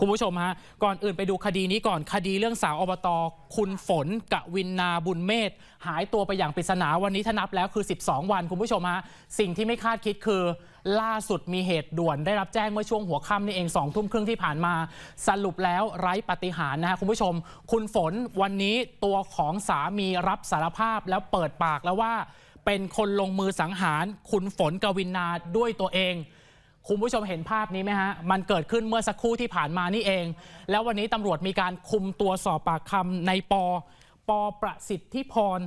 คุณผู้ชมฮะ ก่อนอื่นไปดูคดีนี้ก่อนคดีเรื่องสาวอบตคุณฝนกะวินนาบุญเมธหายตัวไปอย่างปริศนาวันนี้ถ้านับแล้วคือ 12 วันคุณผู้ชมฮะ สิ่งที่ไม่คาดคิดคือ ล่าสุดมีเหตุด่วนได้รับแจ้งเมื่อช่วงหัวค่ำนี่เองสองทุ่มครึ่งที่ผ่านมา สรุปแล้วไร้ปาฏิหารย์นะฮะคุณผู้ชม คุณฝนวันนี้ตัวของสามีรับสารภาพแล้วเปิดปากแล้วว่า เป็นคนลงมือสังหาร คุณฝนกวินนาด้วยตัวเอง คุณผู้ชมเห็นภาพนี้ไหมฮะ มันเกิดขึ้นเมื่อสักครู่ที่ผ่านมานี่เอง แล้ววันนี้ตำรวจมีการคุมตัวสอบปากคำในปอ ปอประสิทธิพร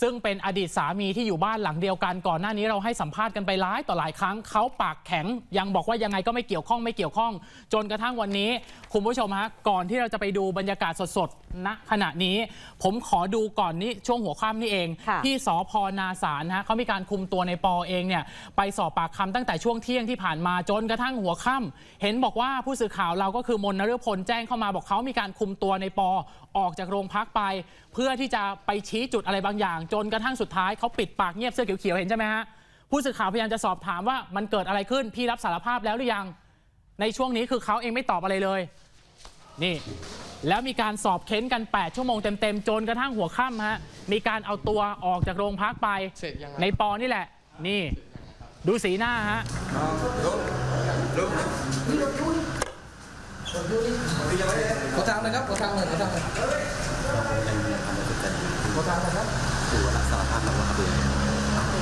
ซึ่งเป็นอดีตสามีที่อยู่บ้านหลังเดียวกันก่อนหน้านี้เราให้สัมภาษณ์กันไปหลายต่อหลายครั้งเขาปากแข็ง ยังบอกว่ายังไงก็ไม่เกี่ยวข้องไม่เกี่ยวข้อง จนกระทั่งวันนี้ คุณผู้ชมฮะก่อนที่เราจะไปดูบรรยากาศสดๆณขณะนี้ ผมขอดูก่อนนี้ช่วงหัวค่ำนี่เองค่ะที่สพนาสารฮะเขามีการคุมตัวในปอเองเนี่ยไปสอบปากคำตั้งแต่ช่วงเที่ยงที่ผ่านมาจนกระทั่งหัวค่ำเห็นบอกว่าผู้สื่อข่าวเราก็คือมนนฤพลแจ้งเข้ามาบอกเขามีการคุมตัวในปอออกจากโรงพักไป เพื่อที่จะไปชี้จุดอะไรบางอย่างจนกระทั่งสุดท้ายเขาปิดปากเงียบเสื้อเขียวๆเห็นใช่ไหมฮะผู้สื่อข่าวพยายามจะสอบถามว่ามันเกิดอะไรขึ้นพี่รับสารภาพแล้วหรือยัง ในช่วงนี้คือเขาเองไม่ตอบอะไรเลย นี่ แล้วมีการสอบเค้นกัน 8 ชั่วโมงเต็มๆจนกระทั่งหัวค่ำฮะมีการเอาตัวออกจากโรงพักไปเสร็จยังไงในปอนี่แหละ นี่ ดูสีหน้าฮะขอทางเลยครับขอทางเลยขอทางเลยเราคงยังยืนยันความบริสุทธิ์ใจอยู่ขอทางเลยครับ ถือว่ารับสารภาพแล้วว่าคือ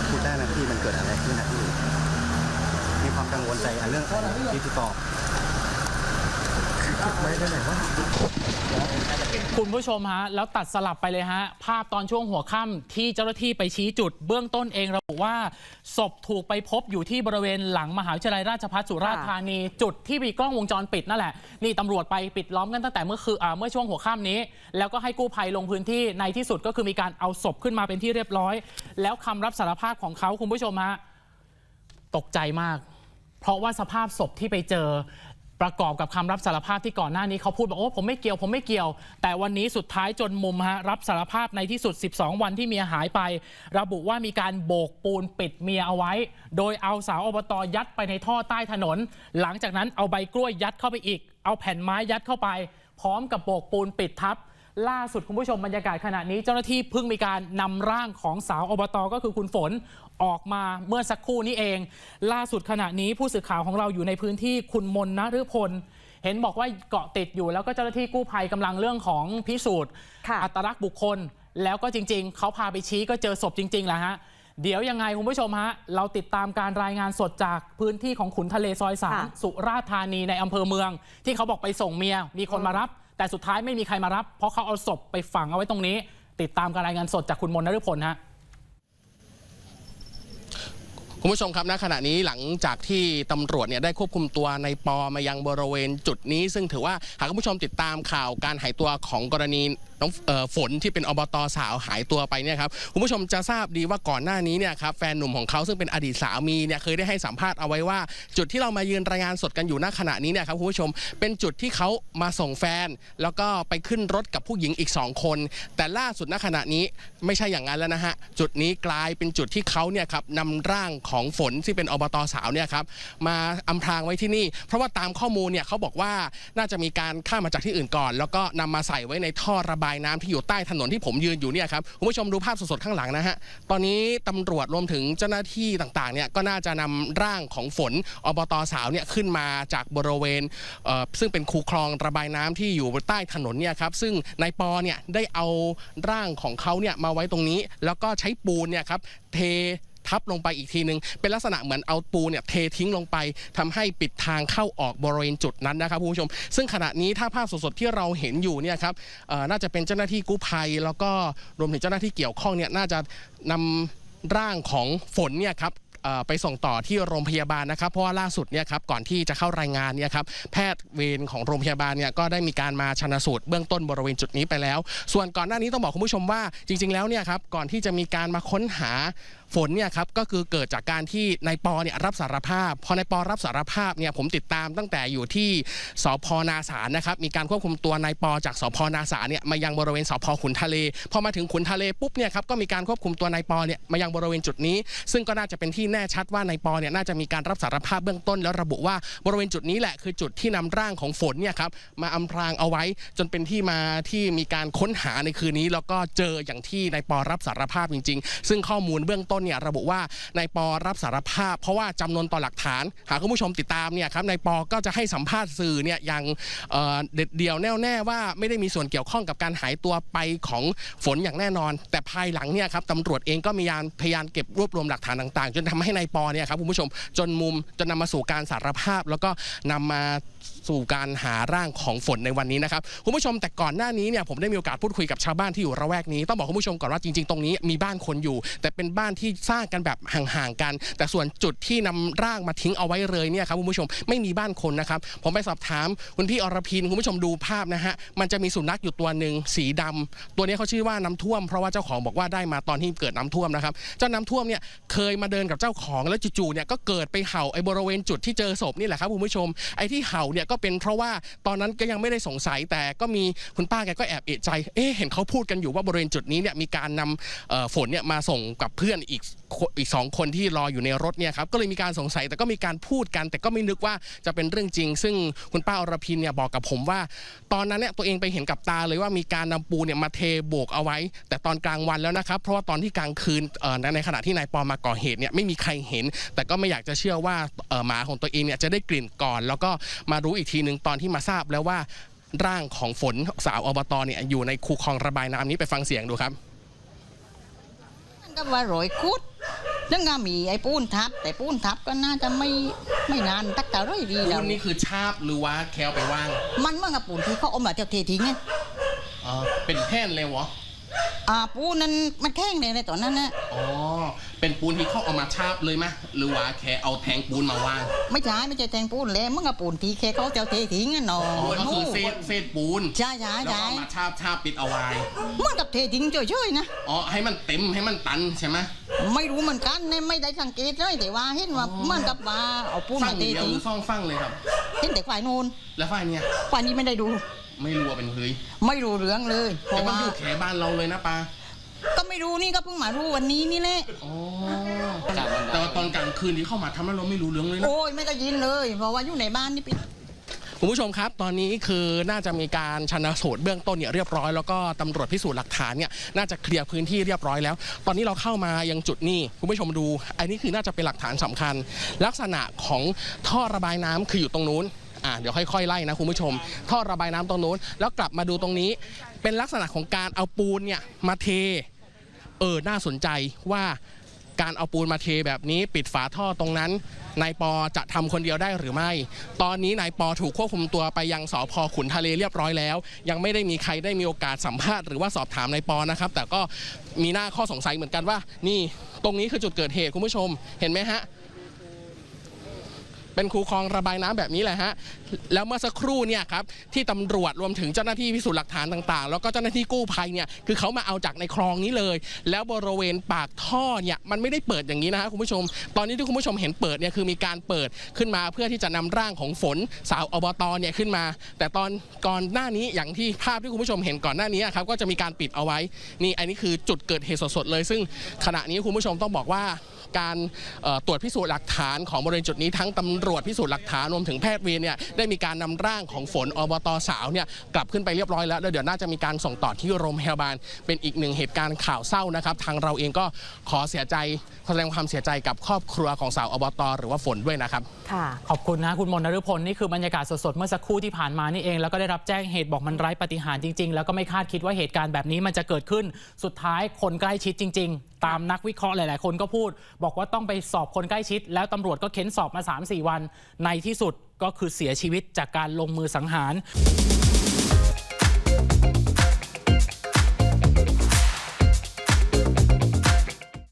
พูดได้ไหมพี่มันเกิดอะไรขึ้นนะพี่มีความกังวลใจอันเรื่องที่พี่ตอบไม่ได้ไหนวะ คุณผู้ชมฮะ แล้วตัดสลับไปเลยฮะ ภาพตอนช่วงหัวค่ำที่เจ้าหน้าที่ไปชี้จุด เบื้องต้นเองระบุว่า ศพถูกไปพบอยู่ที่บริเวณหลังมหาวิทยาลัยราชภัฏสุราษฎร์ธานี จุดที่มีกล้องวงจรปิดนั่นแหละ นี่ตำรวจไปปิดล้อมกันตั้งแต่เมื่อคืออ่าเมื่อช่วงหัวค่ำนี้ แล้วก็ให้กู้ภัยลงพื้นที่ในที่สุดก็คือมีการเอาศพขึ้นมาเป็นที่เรียบร้อย แล้วคำรับสารภาพของเขาคุณผู้ชมฮะตกใจมาก เพราะว่าสภาพศพที่ไปเจอ ประกอบกับคำรับสารภาพที่ก่อนหน้านี้เขาพูดบอกโอ้ผมไม่เกี่ยวผมไม่เกี่ยว แต่วันนี้สุดท้ายจนมุมฮะรับสารภาพในที่สุด 12 วันที่เมียหายไป ระบุว่ามีการโบกปูนปิดเมียเอาไว้ โดยเอาสาวอบตยัดไปในท่อใต้ถนน หลังจากนั้นเอาใบกล้วยยัดเข้าไปอีก เอาแผ่นไม้ยัดเข้าไป พร้อมกับโบกปูนปิดทับ ล่าสุดคุณผู้ชมบรรยากาศขณะนี้เจ้าหน้าที่เพิ่งมีการนำร่างของสาวอบตก็คือคุณฝนออกมาเมื่อสักครู่นี้เอง ล่าสุดขณะนี้ผู้สื่อข่าวของเราอยู่ในพื้นที่คุณมนนฤพลเห็นบอกว่าเกาะติดอยู่แล้วก็เจ้าหน้าที่กู้ภัยกำลังเรื่องของพิสูจน์ค่ะอัตลักษณ์บุคคล แล้วก็จริง ๆ เขาพาไปชี้ก็เจอศพจริงๆแหละฮะเดี๋ยวยังไงคุณผู้ชมฮะ เราติดตามการรายงานสดจากพื้นที่ของขุนทะเลซอยสามค่ะสุราษฎร์ธานีในอำเภอเมือง ที่เขาบอกไปส่งเมีย มีคนมารับ แต่สุดท้ายไม่มีใครมารับ เพราะเขาเอาศพไปฝังเอาไว้ตรงนี้ ติดตามการรายงานสดจากคุณมนต์นฤพลฮะคุณผู้ชมครับณขณะนี้หลังจากที่ตำรวจเนี่ยได้ควบคุมตัวในปอมายังบริเวณจุดนี้ ซึ่งถือว่าหากคุณผู้ชมติดตามข่าวการหายตัวของกรณี น้องฝนที่เป็นอบตสาวหายตัวไปเนี่ยครับคุณผู้ชมจะทราบดีว่าก่อนหน้านี้เนี่ยครับแฟนหนุ่มของเขาซึ่งเป็นอดีตสามีเนี่ยเคยได้ให้สัมภาษณ์เอาไว้ว่า จุดที่เรามายืนรายงานสดกันอยู่ณขณะนี้เนี่ยครับคุณผู้ชมเป็นจุดที่เขามาส่งแฟน แล้วก็ไปขึ้นรถกับผู้หญิงอีกสองคน แต่ล่าสุดณขณะนี้ไม่ใช่อย่างนั้นแล้วนะฮะจุดนี้กลายเป็นจุดที่เขาเนี่ยครับนำร่างของฝนที่เป็นอบตสาวเนี่ยครับมาอำพรางไว้ที่นี่ เพราะว่าตามข้อมูลเนี่ยเขาบอกว่าน่าจะมีการข้ามมาจากที่อื่นก่อน แล้วก็นำมาใส่ไว้ในท่อระบายายน้ำที่อยู่ใต้ถนนที่ผมยืนอยู่เนี่ยครับคุณผู้ชมดูภาพสดๆข้างหลังนะฮะตอนนี้ตำรวจรวมถึงเจ้าหน้าที่ต่างๆเนี่ยก็น่าจะนำร่างของฝนอบตสาวเนี่ยขึ้นมาจากบริเวณเซึ่งเป็นคูคลองระบายน้ำที่อยู่ใต้ถนนเนี่ยครับซึ่งนายปอเนี่ยได้เอาร่างของเขาเนี่ยมาไว้ตรงนี้ แล้วก็ใช้ปูนเนี่ยครับเท ทับลงไปอีกทีนึง เป็นลักษณะเหมือนเอาปูเนี่ยเททิ้งลงไปทำให้ปิดทางเข้าออกบริเวณจุดนั้นนะครับคุณผู้ชม ซึ่งขณะนี้ถ้าภาพสดๆที่เราเห็นอยู่เนี่ยครับน่าจะเป็นเจ้าหน้าที่กู้ภัย แล้วก็รวมถึงเจ้าหน้าที่เกี่ยวข้องเนี่ยน่าจะนำร่างของฝนเนี่ยครับไปส่งต่อที่โรงพยาบาลนะครับ เพราะว่าล่าสุดเนี่ยครับก่อนที่จะเข้ารายงานเนี่ยครับแพทย์เวรของโรงพยาบาลเนี่ยก็ได้มีการมาชันสูตรเบื้องต้นบริเวณจุดนี้ไปแล้ว ส่วนก่อนหน้านี้ต้องบอกคุณผู้ชมว่าจริง ๆ แล้วเนี่ยครับก่อนที่จะมีการมาค้นหา ฝนเนี่ยครับก็คือเกิดจากการที่นายปอเนี่ยรับสารภาพ พอนายปอรับสารภาพเนี่ยผมติดตามตั้งแต่อยู่ที่สพนาสารนะครับมีการควบคุมตัวนายปอจากสพนาสารเนี่ยมายังบริเวณสพขุนทะเลพอมาถึงขุนทะเลปุ๊บเนี่ยครับก็มีการควบคุมตัวนายปอเนี่ยมายังบริเวณจุดนี้ ซึ่งก็น่าจะเป็นที่แน่ชัดว่านายปอเนี่ยน่าจะมีการรับสารภาพเบื้องต้น แล้วระบุว่าบริเวณจุดนี้แหละคือจุดที่นำร่างของฝนเนี่ยครับมาอำพรางเอาไว้จนเป็นที่มาที่มีการค้นหาในคืนนี้ แล้วก็เจออย่างที่นายปอรับสารภาพจริง ๆ ซึ่งข้อมูลเบื้องต้นเนี่ยระบุว่านายปอรับสารภาพ เพราะว่าจำนวนต่อหลักฐาน หากคุณผู้ชมติดตามเนี่ยครับนายปอก็จะให้สัมภาษณ์สื่อเนี่ยอย่างเเด็ดเดี่ยวแน่วแน่ว่าไม่ได้มีส่วนเกี่ยวข้องกับการหายตัวไปของฝนอย่างแน่นอน แต่ภายหลังเนี่ยครับตำรวจเองก็มีการพยายามเก็บรวบรวมหลักฐานต่างๆ จนทำให้นายปอเนี่ยครับคุณผู้ชมจนมุมจนนำมาสู่การสารภาพ แล้วก็นำมา สู่การหาร่างของฝนในวันนี้นะครับคุณผู้ชมแต่ก่อนหน้านี้เนี่ยผมได้มีโอกาสพูดคุยกับชาวบ้านที่อยู่ระแวกนี้ต้องบอกคุณผู้ชมก่อนว่าจริงๆตรงนี้มีบ้านคนอยู่ แต่เป็นบ้านที่สร้างกันแบบห่างๆกัน แต่ส่วนจุดที่นำร่างมาทิ้งเอาไว้เลยเนี่ยครับคุณผู้ชมไม่มีบ้านคนนะครับผมไปสอบถามคุณพี่อรพินคุณผู้ชมดูภาพนะฮะมันจะมีสุนัขอยู่ตัวหนึ่งสีดำตัวนี้เขาชื่อว่าน้ำท่วม เพราะว่าเจ้าของบอกว่าได้มาตอนที่เกิดน้ำท่วมนะครับเจ้าน้ำท่วมเนี่ยเคยมาเดินกับเจ้าของแล้วจู่ๆเนี่ยก็เกิดไปเห่าไอ้บริเวณจุดที่เจอศพนี่แหละครับคุณผู้ชมไอ้ที่เห่าเนี่ยก็เป็นเพราะว่าตอนนั้นก็ยังไม่ได้สงสัยแต่ก็มีคุณป้าแกก็แอบเอะใจเอ๊ะเห็นเขาพูดกันอยู่ว่าบริเวณจุดนี้เนี่ยมีการนำเอ่อฝนเนี่ยมาส่งกับเพื่อนอีกอีกสองคนที่รออยู่ในรถเนี่ยครับก็เลยมีการสงสัยแต่ก็มีการพูดกัน แต่ก็ไม่นึกว่าจะเป็นเรื่องจริง ซึ่งคุณป้าอรพินเนี่ยบอกกับผมว่า ตอนนั้นเนี่ยตัวเองไปเห็นกับตาเลยว่ามีการนำปูเนี่ยมาเทโบกเอาไว้ แต่ตอนกลางวันแล้วนะครับ เพราะว่าตอนที่กลางคืนในขณะที่นายปอมาก่อเหตุเนี่ยไม่มีใครเห็น แต่ก็ไม่อยากจะเชื่อว่าหมาของตัวเองเนี่ยจะได้กลิ่นก่อน แล้วก็มารู้อีกทีหนึ่งตอนที่มาทราบแล้วว่าร่างของฝนสาวอบตเนี่ยอยู่ในคูคลองระบายน้ำนี้ไปฟังเสียงดูครับมันก็ว่าโรยคุดซึ่งก็มีไอ้ปูนทับ แต่ปูนทับก็น่าจะไม่ไม่นานตักแต่ร้อยดีปูแล้วนนี่คือชาบหรือว่าแควไปว่าง มันเมื่อกับปูนที่เขาเอามาเที่ยวเททิ้งไงเออเป็นแท่นเลยวะอ่าปูนนั้นมันแข้งเลยในตอนนั้นนะอ๋อ เป็นปูนที่เขาเอามาชาบเลยไหมหรือว่าแค่เอาแทงปูนมาวางไม่ใช่ไม่ใช่แทงปูนแล้วเมื่อกับปูนที่แค่เขาเที่ยวเททิ้งอะหนออ๋อก็คือเศษเศษปูนใช่ใช่แล้วก็ใช่เอามาชาบชาบปิดเอาไว้เมื่อกับเททิ้งเฉยๆนะอ๋อให้มันเต็มให้มันตันใช่ไหมไม่รู้เหมือนกันเนี่ยไม่ได้สังเกตเลยแต่ว่าเห็นว่าเหมื่อนกับว่าเอาปูนฟัมางเทเดียวทิ้หงรือซ่องฟังเลยครับ เห็นแต่ฝ่ายนูนแล้วฝ่ายเนี่ยฝ่ายนี้ไม่ได้ดู ไม่รู้ว่าเป็นเฮ้ยไม่รู้เรื่องเลยเพแต่ราะมันว่าอยู่แขบ้านเราเลยนะปาก็ ไม่รู้นี่ก็เพิ่งมารู้วันนี้นี่แหละอ๋อแต่ว่าตอนกลางคืนที่เข้ามาทำแล้วเราไม่รู้เรื่องเลยนะ โอ้ยไม่ได้ยินเลยเพราะว่าอยู่ในบ้านนี่ปิด คุณผู้ชมครับ ตอนนี้คือน่าจะมีการชันสูตรเบื้องต้นเนี่ยเรียบร้อยแล้วก็ตำรวจพิสูจน์หลักฐานเนี่ยน่าจะเคลียร์พื้นที่เรียบร้อยแล้ว ตอนนี้เราเข้ามายังจุดนี้คุณผู้ชมดู อันนี้คือน่าจะเป็นหลักฐานสำคัญ ลักษณะของท่อระบายน้ำคืออยู่ตรงนู้นอ่าเดี๋ยวค่อยๆไล่นะคุณผู้ชม ท่อระบายน้ำตรงนู้น แล้วกลับมาดูตรงนี้ เป็นลักษณะของการเอาปูนเนี่ยมาเท เออน่าสนใจว่าการเอาปูนมาเทแบบนี้ปิดฝาท่อตรงนั้นนายปอจะทำคนเดียวได้หรือไม่ ตอนนี้นายปอถูกควบคุมตัวไปยังสพขุนทะเลเรียบร้อยแล้ว ยังไม่ได้มีใครได้มีโอกาสสัมภาษณ์หรือว่าสอบถามนายปอนะครับ แต่ก็มีหน้าข้อสงสัยเหมือนกันว่า นี่ตรงนี้คือจุดเกิดเหตุคุณผู้ชม เห็นไหมฮะ เป็นคูคลองระบายน้ำแบบนี้แหละฮะแล้วเมื่อสักครู่เนี่ยครับที่ตำรวจรวมถึงเจ้าหน้าที่พิสูจน์หลักฐานต่างๆ แล้วก็เจ้าหน้าที่กู้ภัยเนี่ยคือเขามาเอาจากในคลองนี้เลย แล้วบริเวณปากท่อเนี่ยมันไม่ได้เปิดอย่างนี้นะฮะคุณผู้ชม ตอนนี้ที่คุณผู้ชมเห็นเปิดเนี่ยคือมีการเปิดขึ้นมาเพื่อที่จะนำร่างของฝนสาวอบตเนี่ยขึ้นมา แต่ตอนก่อนหน้านี้อย่างที่ภาพที่คุณผู้ชมเห็นก่อนหน้านี้ครับก็จะมีการปิดเอาไว้นี่อันนี้คือจุดเกิดเหตุสดๆเลย ซึ่งขณะนี้คุณผู้ชมต้องบอกว่า การตรวจพิสูจน์หลักฐานของบริเวณจุดนี้ทั้งตำรวจพิสูจน์หลักฐานรวมถึงแพทย์เวรเนี่ยได้มีการนำร่างของฝนอบตสาวเนี่ยกลับขึ้นไปเรียบร้อยแล้วแล้วเดี๋ยวน่าจะมีการส่งต่อที่โรงพยาบาล เป็นอีกหนึ่งเหตุการณ์ข่าวเศร้านะครับ ทางเราเองก็ขอเสียใจแสดงความเสียใจกับครอบครัวของสาวอบต หรือว่าฝนด้วยนะครับค่ะขอบคุณนะคุณมนนฤพลนี่คือบรรยากาศสดๆเมื่อสักครู่ที่ผ่านมานี่เองแล้วก็ได้รับแจ้งเหตุบอกมันไร้ปฏิหารจริง ๆ แล้วก็ไม่คาดคิดว่าเหตุการณ์แบบนี้มันจะเกิดขึ้นสุดท้ายคนใกล้ชิดจริง ๆ ตามนักวิเคราะห์หลาย ๆ คนก็พูด บอกว่าต้องไปสอบคนใกล้ชิด แล้วตำรวจก็เค้นสอบมา 3-4 วัน ในที่สุดก็คือเสียชีวิตจากการลงมือสังหาร